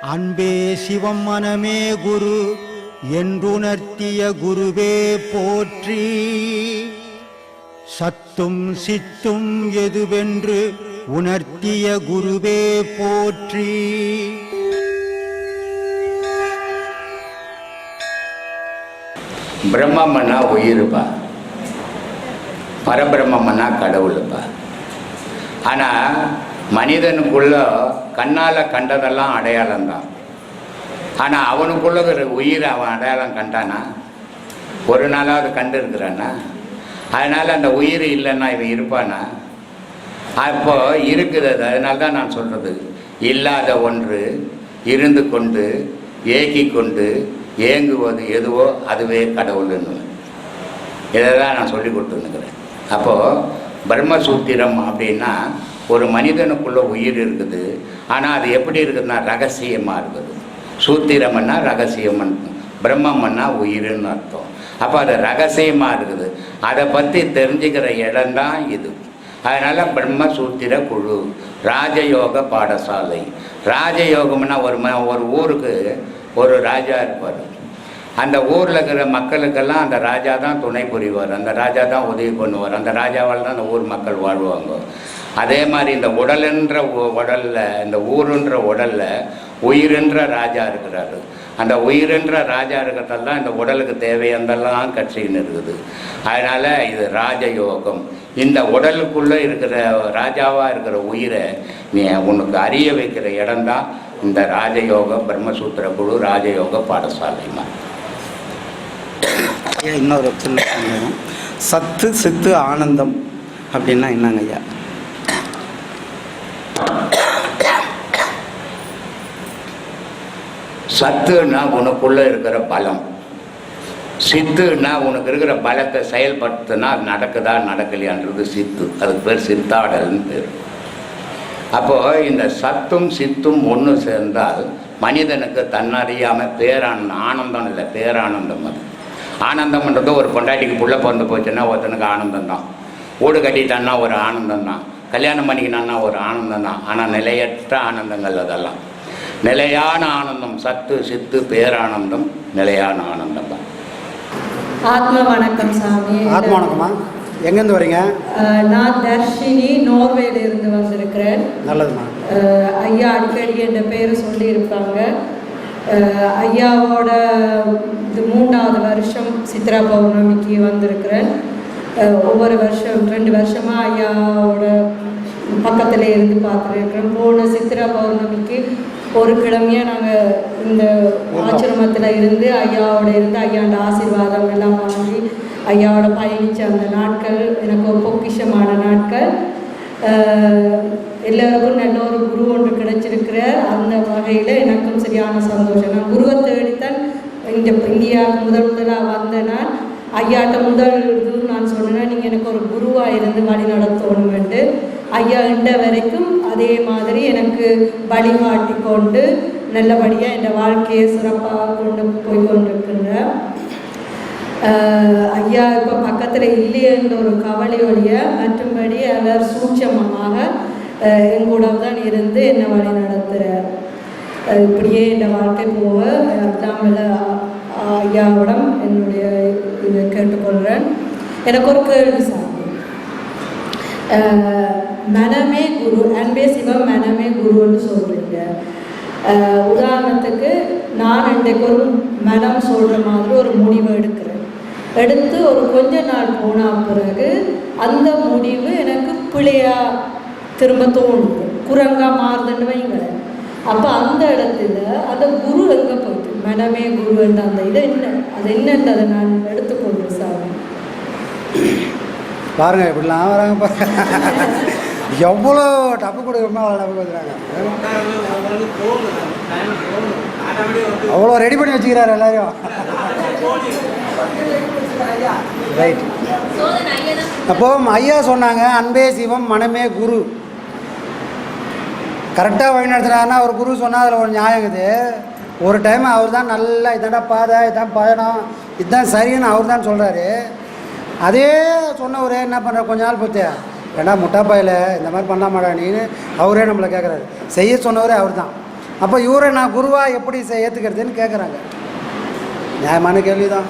அன்பே சிவம் மனமே குரு என்றுணர்த்திய குருவே போற்றி. சத்தும் சித்தும் எதுவென்று உணர்த்திய குருவே போற்றி. பிரம்மம்னா உயிருப்பா. பரபிரம்மம்னா கடவுளுப்பா. ஆனால் மனிதனுக்குள்ள கண்ணால் கண்டதெல்லாம் அடையாளம்தான். ஆனால் அவனுக்குள்ள ஒரு உயிரை அவன் அடையாளம் கண்டானா? ஒரு நாளாவது கண்டு இருக்கிறானா அதனால் அந்த உயிர் இல்லைன்னா இவன் இருப்பானா? அப்போ இருக்குது அது அதனால தான் நான் சொல்கிறது இல்லாத ஒன்று இருந்து கொண்டு ஏக்கி கொண்டு ஏங்குவது எதுவோ அதுவே கடவுள்னு. இதை தான் நான் சொல்லி கொடுத்துருக்கிறேன் அப்போது பிரம்மசூத்திரம் அப்படின்னா ஒரு மனிதனுக்குள்ள உயிர் இருக்குது. ஆனால் அது எப்படி இருக்குதுன்னா ரகசியமாக இருக்குது. சூத்திரம்னா ரகசியம் பிரம்மம்னா உயிர்னு அர்த்தம். அப்போ அது ரகசியமாக இருக்குது. அதை பற்றி தெரிஞ்சுக்கிற இடம்தான் இது. அதனால் பிரம்மசூத்திர குழு ராஜயோக பாடசாலை. ராஜயோகம்னா ஒரு ம ஒரு ஊருக்கு ஒரு ராஜா இருப்பார். அந்த ஊரில் இருக்கிற மக்களுக்கெல்லாம் அந்த ராஜா தான் துணை புரிவார். அந்த ராஜா தான் உதவி பண்ணுவார். அந்த ராஜாவால் தான் அந்த ஊர் மக்கள் வாழ்வாங்க. அதே மாதிரி இந்த உடலுன்ற உடலில் இந்த ஊருன்ற உடலில் உயிரென்ற ராஜா இருக்கிறாரு. அந்த உயிரென்ற ராஜா இருக்கிறதெல்லாம் இந்த உடலுக்கு தேவையானதெல்லாம் கட்சின்னு இருக்குது. அதனால் இது ராஜயோகம். இந்த உடலுக்குள்ளே இருக்கிற ராஜாவாக இருக்கிற உயிரை நீ உனக்கு அறிய வைக்கிற இடம்தான் இந்த ராஜயோக பிரம்மசூத்திர குழு ராஜயோக பாடசாலைமா ஐயா இன்னொரு சின்ன சந்தேகம் சத்து சித்து ஆனந்தம் அப்படின்னா என்னங்க ஐயா? சத்துன்னா உனக்குள்ளே இருக்கிற பலம். சித்துன்னா உனக்கு இருக்கிற பலத்தை செயல்படுத்தினா நடக்குதா நடக்கலையான்றது சித்து. அதுக்கு பேர் சித்தாடல்னு பேர். அப்போது இந்த சத்தும் சித்தும் ஒன்று சேர்ந்தால் மனிதனுக்கு தன்னறியாமல் பேரானந்தம் ஆனந்தம் இல்லை பேரானந்தம் அது. ஆனந்தம்ன்றது ஒரு பொண்டாட்டிக்கு புள்ள பிறந்து போச்சுன்னா ஒருத்தனுக்கு ஆனந்தம் தான் வீடு கட்டிட்டான்னா ஒரு ஆனந்தம் தான் கல்யாணம் பண்ணிக்கினான்னா ஒரு ஆனந்தம் தான் ஆனால் நிலையற்ற ஆனந்தங்கள் அதெல்லாம். நிலையான ஆனந்தம் சத்து சித்து பேரானந்தம் நிலையான ஆனந்தம் தான் ஆத்ம வணக்கம் சாமி. ஆத்மா வணக்கம்மா. எங்கேருந்து வரீங்க? நான் தர்ஷினி நோர்வேல இருந்து வந்திருக்கிறேன். நல்லதுமா. ஐயா அடிக்கடி என்ற பேர் சொல்லியிருக்காங்க அஹ், ஐயாவோட இது மூன்றாவது வருஷம் சித்ரா பௌர்ணமிக்கு வந்திருக்கிறேன். ஒவ்வொரு வருஷம் ரெண்டு வருஷமாக ஐயாவோட பக்கத்தில் இருந்து பார்த்துருக்கிறேன். போன சித்ரா பௌர்ணமிக்கு ஒரு கிழமையே நாங்கள் இந்த ஆசிரமத்தில் இருந்து ஐயாவோட இருந்து ஐயாண்ட ஆசீர்வாதம் எல்லாம் வாங்கி ஐயாவோட பயணித்த அந்த நாட்கள் எனக்கு ஒரு பொக்கிஷமான நாட்கள். எல்லோருக்கும் நல்ல ஒரு குரு ஒன்று கிடைச்சிருக்கிற அந்த வகையில் எனக்கும் சரியான சந்தோஷம். நான் குருவை தேடித்தான் இந்த இந்தியா முதல் முதலாக வந்த நான். ஐயாட்ட முதல் இது நான் சொன்னேன் நீங்கள் எனக்கு ஒரு குருவாக இருந்து வழி நடத்தணுமெண்டு ஐயா இண்ட வரைக்கும் அதே மாதிரி எனக்கு வழிகாட்டி கொண்டு நல்லபடியாக என் வாழ்க்கையை சிறப்பாக கொண்டு போய் கொண்டிருக்கின்றேன் ஐயா இப்போ பக்கத்தில் இல்லையென்ற ஒரு கவலையொழிய மற்றும்படி அவர் சூட்சமமாக என் கூட தான் இருந்து என்னை வழி நடத்துகிறார் இப்படியே என்னை வாழ்க்கை போக அல்லாமல் ஐயாவிடம் என்னுடைய இதை கேட்டுக்கொள்கிறேன் எனக்கு ஒரு கேள்வி சாமி மனமே குரு அன்பே சிவம் மனமே குருன்னு சொல்கிறீங்க உதாரணத்துக்கு நான் இன்றைக்கு ஒரு மனம் சொல்கிற மாதிரி ஒரு முடிவு எடுக்கிறேன். எடுத்து ஒரு கொஞ்ச நாள் போன பிறகு அந்த முடிவு எனக்கு பிழையா திரும்ப தோணும் குரங்கா மாறுதுன்னு வைங்களேன். அப்போ அந்த இடத்துல அந்த குரு எங்கே போயிட்டு? மனமே குருன்ற அந்த இது என்ன? அது என்னன்றதை நான் எடுத்துக்கொள்கிறேன் சாமி. பாருங்க இப்படிலாம் வராங்க பாருங்க. எவ்வளோ டப்பு கொடுக்குறோமோ அவ்வளோ டப்பு கொடுக்குறாங்க அவ்வளோ ரெடி பண்ணி வச்சுக்கிறாரு எல்லாரையும். ரைட் அப்போ ஐயா சொன்னாங்க அன்பே சிவம் மனமே குரு. கரெக்டாக வழி நடத்துனாருன்னா ஒரு குரு சொன்னால் அதில் ஒரு நியாயம் இருக்குது. ஒரு டைம் அவர் தான் நல்லா இதாண்டா பாதை இதான் பயணம் இதுதான் சரின்னு அவர் தான் சொல்கிறாரு அதே சொன்னவரே என்ன பண்ணுறாரு கொஞ்ச நாள் பொறுத்து. ஏன்னா முட்டாப்பாயில் இந்த மாதிரி பண்ணாமாடா நீன்னு அவரே நம்மளை கேட்குறாரு செய்ய சொன்னவரே அவர் தான். அப்போ இவரை நான் குருவாக எப்படி செ- ஏற்றுக்கிறதுன்னு கேட்குறாங்க நியாயமான கேள்வி தான்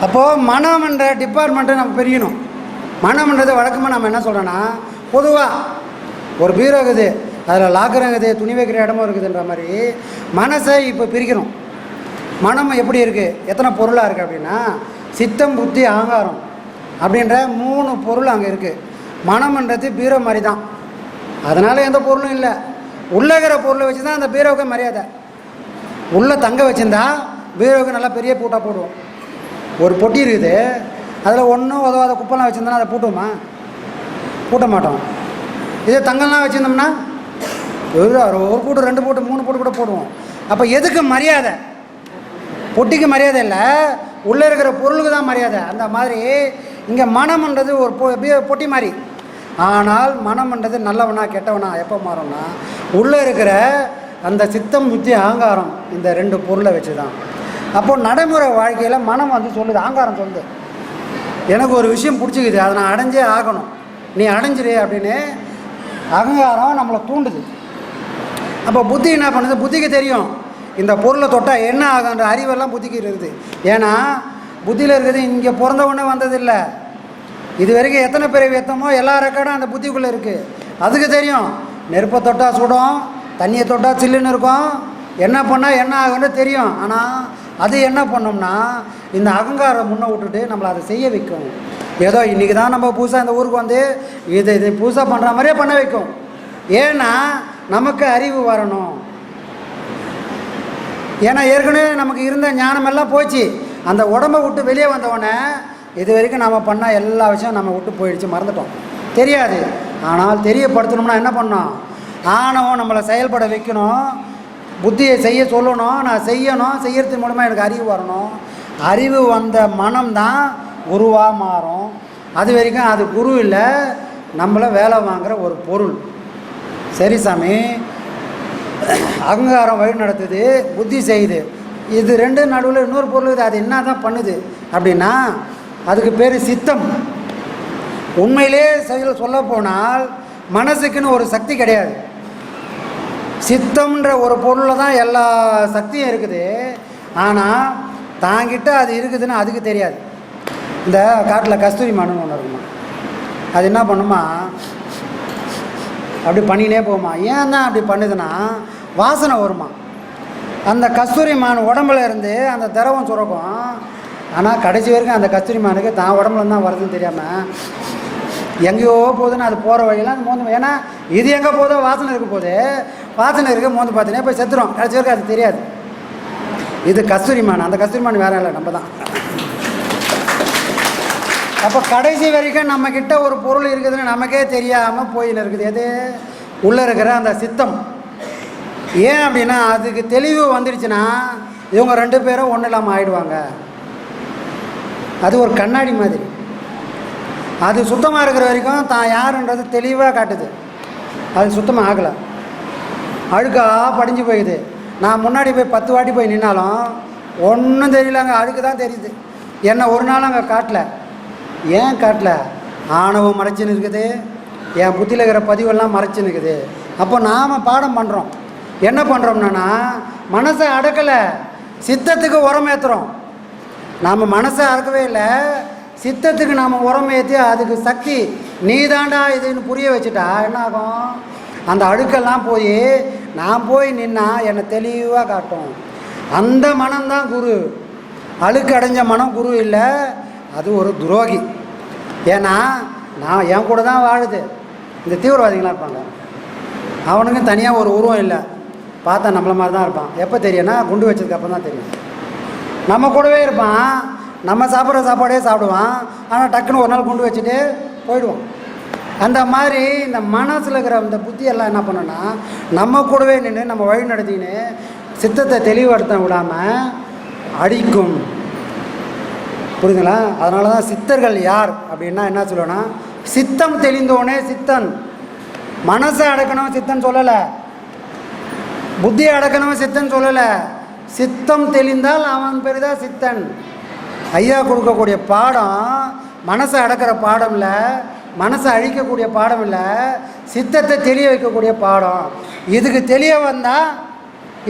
அப்போது மனம்ன்ற டிபார்ட்மெண்ட்டை நம்ம பிரியணும் மனம்ன்றது வழக்கமாக நம்ம என்ன சொல்கிறோன்னா பொதுவாக ஒரு பீரோ இருக்குது. அதில் லாக்கரும் இருக்குது துணி வைக்கிற இடமும் இருக்குதுன்ற மாதிரி மனசை இப்போ பிரிக்கணும். மனம் எப்படி இருக்குது எத்தனை பொருளாக இருக்குது அப்படின்னா சித்தம் புத்தி அகங்காரம் அப்படின்ற மூணு பொருள் அங்கே இருக்குது மனம்ன்றது பீரோ மாதிரி தான் அதனால் எந்த பொருளும் இல்லை. உள்ளகிற இருக்கிற பொருளை வச்சு தான் அந்த பீரோவுக்கு மரியாதை. உள்ளே தங்க வச்சுருந்தா பீரோவுக்கு நல்லா பெரிய பூட்டாக போடுவோம். ஒரு பொட்டி இருக்குது. அதில் ஒன்றும் உதவாத குப்பெல்லாம் வச்சுருந்தோன்னா அதை பூட்டுவோமா? பூட்ட மாட்டோம். இதே தங்கம்லாம் வச்சுருந்தோம்னா ஒரு ஒரு ரெண்டு போட்டு மூணு போட்டு கூட போடுவோம். அப்போ எதுக்கு மரியாதை? பொட்டிக்கு மரியாதை இல்லை. உள்ளே இருக்கிற பொருளுக்கு தான் மரியாதை. அந்த மாதிரி இங்கே மனம்ன்றது ஒரு பொ பொட்டி மாதிரி. ஆனால் மனம்ன்றது நல்லவனா கெட்டவனா எப்போ மாறும்னா உள்ளே இருக்கிற அந்த சித்தம் புத்தி ஆங்காரம் இந்த ரெண்டு பொருளை வச்சு தான் அப்போ நடைமுறை வாழ்க்கையில் மனம் வந்து சொல்லுது ஆங்காரம் சொல்லுது. எனக்கு ஒரு விஷயம் பிடிச்சிக்குது அதை நான் அடைஞ்சே ஆகணும். நீ அடைஞ்சிரு அப்படின்னு அகங்காரம் நம்மளை தூண்டுது. அப்போ புத்தி என்ன பண்ணுது? புத்திக்கு தெரியும். இந்த பொருளை தொட்டால் என்ன ஆகுன்ற அறிவெல்லாம் புத்திக்கு இருக்குது. ஏன்னா புத்தியில் இருக்கிறது இங்கே பிறந்த உடனே வந்ததில்லை. இது வரைக்கும் எத்தனை பேர் எத்தமோ எல்லா ரெக்கார்டும் அந்த புத்திக்குள்ளே இருக்குது அதுக்கு தெரியும். நெருப்பை தொட்டால் சுடும் தண்ணியை தொட்டால் சில்லுன்னு இருக்கும். என்ன பண்ணால் என்ன ஆகுன்னு தெரியும். ஆனால் அது என்ன பண்ணோம்னா இந்த அகங்காரம் முன்ன விட்டுட்டு நம்மளை அதை செய்ய வைக்கும். ஏதோ இன்றைக்கி தான் நம்ம புதுசாக இந்த ஊருக்கு வந்து இது இது புதுசாக பண்ணுற மாதிரியே பண்ண வைக்கும். ஏன்னா நமக்கு அறிவு வரணும். ஏன்னா ஏற்கனவே நமக்கு இருந்த ஞானமெல்லாம் போச்சு. அந்த உடம்பை விட்டு வெளியே வந்தவொடனே இது வரைக்கும் நம்ம பண்ண எல்லா விஷயம் நம்ம விட்டு போயிடுச்சு மறந்துட்டோம். தெரியாது. ஆனால் தெரியப்படுத்தணும்னா என்ன பண்ணோம் ஆணவம் நம்மளை செயல்பட வைக்கணும். புத்தியை செய்ய சொல்லணும் நான் செய்யணும் செய்யறது மூலமாக எனக்கு அறிவு வரணும். அறிவு வந்த மனம் தான் குருவாக மாறும். அது வரைக்கும் அது குரு இல்லை நம்மளை வேலை வாங்குகிற ஒரு பொருள். சரி சாமி. அகங்காரம் வழி நடத்துது புத்தி செய்யுது. இது ரெண்டு நடுவில் இன்னொரு பொருள் இருக்குது அது என்ன தான் பண்ணுது? அப்படின்னா அதுக்கு பேர் சித்தம். உண்மையிலே செயல் சொல்ல போனால் மனசுக்குன்னு ஒரு சக்தி கிடையாது. சித்தம்ன்ற ஒரு பொருளில் தான் எல்லா சக்தியும் இருக்குது. ஆனால் தாங்கிட்ட அது இருக்குதுன்னு அதுக்கு தெரியாது. இந்த காட்டில் கஸ்தூரி மானுன்னு ஒன்று இருக்குமா? அது என்ன பண்ணுமா? அப்படி பண்ணினே போகுமா? ஏன் தான் அப்படி பண்ணுதுன்னா வாசனை வருமா? அந்த கஸ்தூரி மான் உடம்புல இருந்து அந்த திரவம் சுரக்கும். ஆனால் கடைசி வரைக்கும் அந்த கஸ்தூரி மானுக்கு தான் உடம்புல தான் வருதுன்னு தெரியாமல் எங்கேயோ போகுதுன்னு அது போகிற வழியெல்லாம் அது மோந்து ஏன்னா இது எங்கே போதோ வாசனை இருக்க போது வாசனை இருக்க மோந்து பார்த்தீங்கன்னா போய் செத்துரும். கடைசி வரைக்கும் அது தெரியாது. இது கஸ்தூரி மான் அந்த கஸ்தூரி மான் வேற இல்லை நம்ம தான். அப்போ கடைசி வரைக்கும் நம்மக்கிட்ட ஒரு பொருள் இருக்குதுன்னு நமக்கே தெரியாமல் போயின்னு இருக்குது. எது? உள்ளே இருக்கிற அந்த சித்தம். ஏன் அப்படின்னா அதுக்கு தெளிவு வந்துடுச்சுன்னா இவங்க ரெண்டு பேரும் ஒன்றும் இல்லாமல் ஆயிடுவாங்க. அது ஒரு கண்ணாடி மாதிரி. அது சுத்தமாக இருக்கிற வரைக்கும் தான் யாருன்றது தெளிவாக காட்டுது. அது சுத்தமாக ஆகலை. அழுக்காக படிஞ்சு போயிடுது. நான் முன்னாடி போய் பத்து வாட்டி போய் நின்னாலும் ஒன்றும் தெரியலங்க. அழுக்கு தான் தெரியுது. என்ன ஒரு நாள் அங்கே காட்டல. ஏன் காட்டல? ஆணவம் மறைச்சின்னு இருக்குது. என் புத்தியில் இருக்கிற பதிவெல்லாம் மறைச்சின்னு இருக்குது. அப்போ நாம் பாடம் பண்ணுறோம் என்ன பண்ணுறோம்னா மனசை அடக்கலை. சித்தத்துக்கு உரம் ஏற்றுறோம் நாம் மனசை அடக்கவே இல்லை. சித்தத்துக்கு நாம் உரம் ஏற்றி அதுக்கு சக்தி. நீதாண்டா இதுன்னு புரிய வச்சுட்டா என்ன ஆகும்? அந்த அழுக்கெல்லாம் போய் நான் போய் நின்னா என்னை தெளிவாக காட்டும். அந்த மனம்தான் குரு. அழுக்கு அடைஞ்ச மனம் குரு இல்லை அது ஒரு துரோகி. ஏன்னா நான் என் கூட தான் வாழுது. இந்த தீவிரவாதிகளாக இருப்பாங்க. அவனுக்கும் தனியாக ஒரு உருவம் இல்லை. பார்த்தா நம்மள மாதிரி தான் இருப்பான். எப்போ தெரியும்னா குண்டு வச்சதுக்கு அப்புறம் தான் தெரியும். நம்ம கூடவே இருப்பான். நம்ம சாப்பிட்ற சாப்பாடே சாப்பிடுவான். ஆனால் டக்குன்னு ஒரு நாள் குண்டு வச்சுட்டு போயிடுவான். அந்த மாதிரி இந்த மனசில் இருக்கிற அந்த புத்தியெல்லாம் என்ன பண்ணுன்னா நம்ம கூடவே நின்று நம்ம வழி நடத்தின்னு சித்தத்தை தெளிவுபடுத்த விடாமல் அடிக்கும். புரியுதுங்களா? அதனால தான் சித்தர்கள் யார் அப்படின்னா என்ன சொல்லுவேன்னா சித்தம் தெளிந்தோனே சித்தன். மனசை அடக்கணும் சித்தன் சொல்லலை. புத்தியை அடக்கணும் சித்தன் சொல்லலை. சித்தம் தெளிந்தால் அவன் பெரிதா சித்தன். ஐயா கொடுக்கக்கூடிய பாடம் மனசை அடக்கிற பாடமில் மனசை அழிக்கக்கூடிய பாடம் இல்லை சித்தத்தை தெளிய வைக்கக்கூடிய பாடம். இதுக்கு தெளிய வந்தால்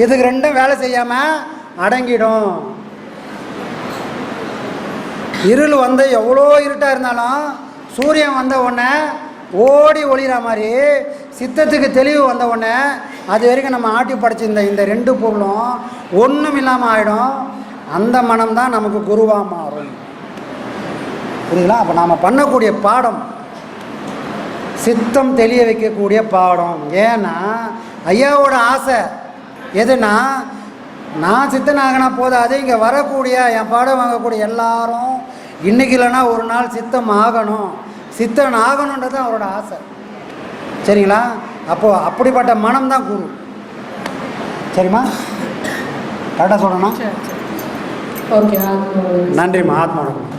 இதுக்கு ரெண்டும் வேலை செய்யாமல் அடங்கிடும். இருள் வந்து எவ்வளோ இருட்டாக இருந்தாலும் சூரியன் வந்த உடனே ஓடி ஒளிகிற மாதிரி சித்தத்துக்கு தெளிவு வந்த உடனே அது வரைக்கும் நம்ம ஆட்டி படைச்சிருந்த இந்த ரெண்டு பொருளும் ஒன்றும் இல்லாமல் ஆகிடும் அந்த மனம்தான் நமக்கு குருவாக மாறும். புரியுங்களா அப்போ நாம் பண்ணக்கூடிய பாடம் சித்தம் தெளிய வைக்கக்கூடிய பாடம். ஏன்னா ஐயாவோட ஆசை எதுனா நான் சித்தனாகனா போதாது இங்கே வரக்கூடிய என் பாடம் வாங்கக்கூடிய எல்லாரும் இன்னைக்கு இல்லைன்னா ஒரு நாள் சித்தம் ஆகணும். சித்தன் ஆகணுன்றது அவரோட ஆசை. சரிங்களா? அப்போது அப்படிப்பட்ட மனம் தான் குரு. சரிம்மா? கரெக்டாக சொல்லணும்? நன்றிம்மா ஆத்மா வணக்கம்.